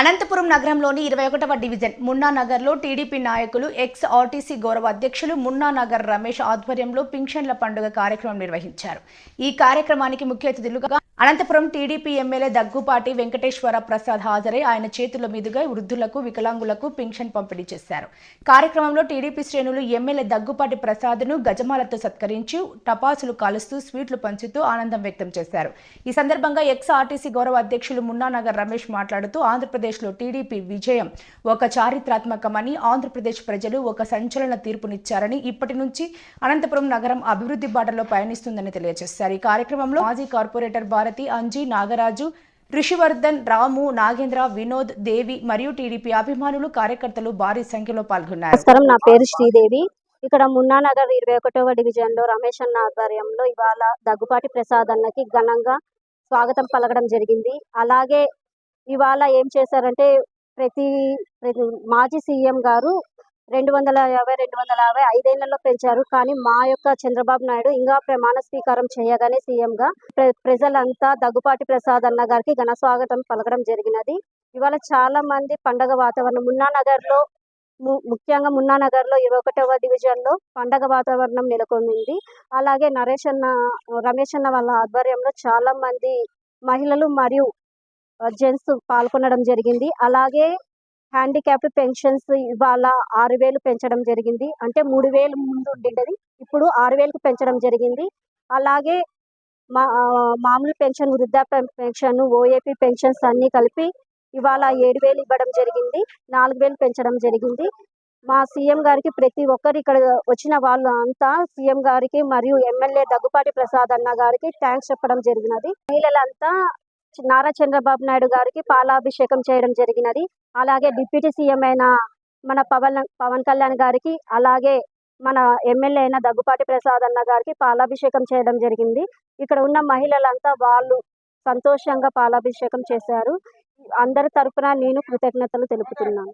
అనంతపురం నగరంలోని ఇరవై ఒకటవ డివిజన్ మున్నానగర్లో టీడీపీ నాయకులు ఎక్స్ ఆర్టీసీ గౌరవ అధ్యక్షులు మున్నానగర్ రమేష్ ఆధ్వర్యంలో పింఛన్ల పండుగ కార్యక్రమం నిర్వహించారు. ఈ కార్యక్రమానికి ముఖ్య అతిథులుగా అనంతపురం టీడీపీ ఎమ్మెల్యే దగ్గుపాటి వెంకటేశ్వర ప్రసాద్ హాజరై ఆయన చేతుల మీదుగా వృద్ధులకు వికలాంగులకు పింఛన్ పంపిణీ చేశారు. కార్యక్రమంలో టీడీపీ శ్రేణులు ఎమ్మెల్యే దగ్గుపాటి ప్రసాద్ను గజమాలతో సత్కరించి టపాసులు కాలుస్తూ స్వీట్లు పంచుతూ ఆనందం వ్యక్తం చేశారు. ఈ సందర్భంగా ఎక్స్ ఆర్టీసీ గౌరవ అధ్యక్షులు మున్నానగర్ రమేష్ మాట్లాడుతూ ఆంధ్రప్రదేశ్లో టీడీపీ విజయం ఒక చారిత్రాత్మకమని ఆంధ్రప్రదేశ్ ప్రజలు ఒక సంచలన తీర్పునిచ్చారని ఇప్పటి నుంచి అనంతపురం నగరం అభివృద్ధి బాటలో పయనిస్తుందని తెలియజేశారు. ఈ కార్యక్రమంలో మాజీ కార్పొరేటర్ బార్ భారతి అంజీ నాగరాజు రిషివర్ధన్ రాము నాగేంద్ర వినోద్ దేవి మరియు టీడీపీ అభిమానులు కార్యకర్తలు భారీ సంఖ్యలో పాల్గొన్నారు. నమస్కారం. నా పేరు శ్రీదేవి. ఇక్కడ మున్నానగర్ ఇరవై ఒకటవ డివిజన్లో రమేష్ అన్న ఆధ్వర్యంలో ఇవాళ దగ్గుపాటి ప్రసాద్ అన్నకి ఘనంగా స్వాగతం పలకడం జరిగింది. అలాగే ఇవాళ ఏం చేశారంటే ప్రతి ప్రతి మాజీ సీఎం గారు రెండు వందల యాభై రెండు వందల యాభై ఐదేళ్ళలో పెంచారు. కానీ మా యొక్క చంద్రబాబు నాయుడు ఇంకా ప్రమాణ స్వీకారం చేయగానే సీఎంగా ప్రజలంతా దగ్గుపాటి ప్రసాద్ అన్న గారికి ఘన స్వాగతం పలకడం జరిగినది. ఇవాళ చాలా మంది పండగ వాతావరణం మున్నానగర్లో ము- ముఖ్యంగా మున్నానగర్లో ఇరవై ఒకటవ డివిజన్లో పండగ వాతావరణం నెలకొంది. అలాగే నరేష్ అన్న రమేష్ అన్న వాళ్ళ ఆధ్వర్యంలో చాలా మంది మహిళలు మరియు జెంట్స్ పాల్గొనడం జరిగింది. అలాగే హ్యాండిక్యాప్డ్ పెన్షన్స్ ఇవాళ ఆరు వేలు పెంచడం జరిగింది. అంటే మూడు వేలు ముందు ఉండేది ఇప్పుడు ఆరు వేలకు పెంచడం జరిగింది. అలాగే మా మామూలు పెన్షన్ వృద్ధాప్య పెన్షన్ ఓఏపీ పెన్షన్స్ అన్నీ కలిపి ఇవాళ ఏడు వేలు ఇవ్వడం జరిగింది. నాలుగు వేలు పెంచడం జరిగింది. మా సీఎం గారికి ప్రతి ఒక్కరు ఇక్కడ వచ్చిన వాళ్ళు అంతా సీఎం గారికి మరియు ఎమ్మెల్యే దగ్గుపాటి ప్రసాద్ అన్న గారికి థ్యాంక్స్ చెప్పడం జరిగినది. మహిళలంతా నారా చంద్రబాబు నాయుడు గారికి పాలాభిషేకం చేయడం జరిగినది. అలాగే డిప్యూటీ సీఎం అయిన మన పవన్ పవన్ కళ్యాణ్ గారికి అలాగే మన ఎమ్మెల్యే అయిన దగ్గుపాటి ప్రసాద్ అన్న గారికి పాలాభిషేకం చేయడం జరిగింది. ఇక్కడ ఉన్న మహిళలంతా వాళ్ళు సంతోషంగా పాలాభిషేకం చేశారు. అందరి తరపున నేను కృతజ్ఞతలు తెలుపుతున్నాను.